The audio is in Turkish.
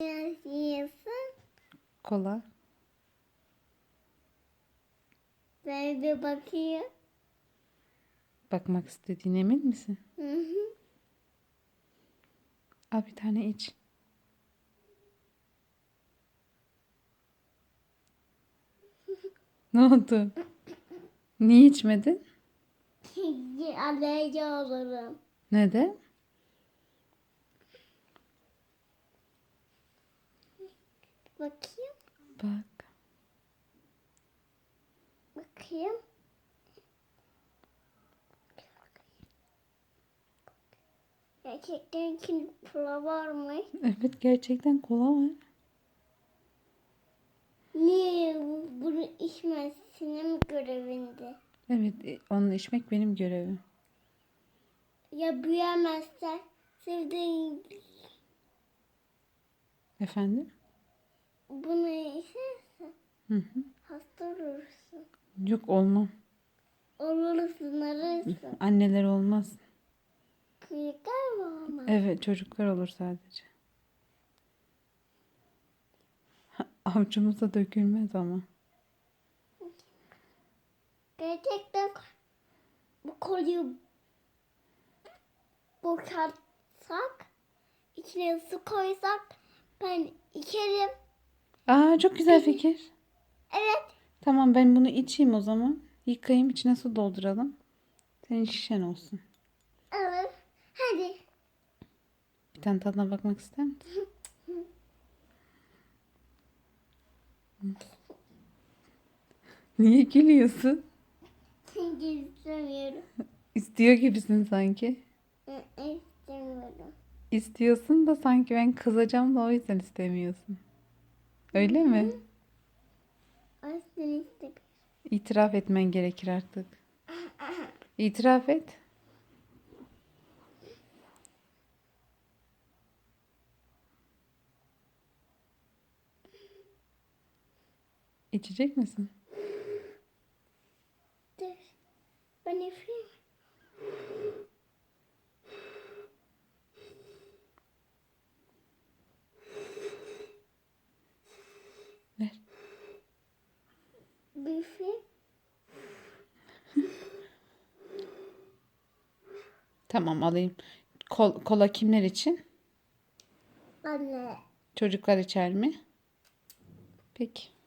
Yiyorsun. Kola. Ben bir bakayım. Bakmak istediğin emin misin? Hı hı. Al bir tane iç. Ne oldu? Niye içmedin? Alerji olurum. Neden? Bakayım. Bak. Bakayım. Gerçekten ki pula var mı? Evet gerçekten kola var. Niye bu- bunu içmezsinin görevinde? Evet e, onu içmek benim görevim. Ya büyümezsen sevdiğin Efendim? Bunu içersen Hı hı. hasta olursun. Yok olmam. Olursun, arırsın. Anneler olmaz. Kıyıklar mı olmaz? Evet çocuklar olur sadece. Avcumuza dökülmez ama. Gerçekten bu konuyu boşaltsak, içine su koysak ben içerim. Aa çok güzel fikir. Evet. Tamam ben bunu içeyim o zaman. Yıkayayım içine su dolduralım. Senin şişen olsun. Evet. Hadi. Bir tane tadına bakmak ister misin? Niye gülüyorsun? İstemiyorum. İstiyor gibisin sanki. İstemiyorum. İstiyorsun da sanki ben kızacağım da o yüzden istemiyorsun. Öyle mi? İtiraf etmen gerekir artık. İtiraf et. İçecek misin? Dur. Ben üfleyeyim. Tamam alayım. Kol, kola kimler için? Anne. Çocuklar içer mi? Peki.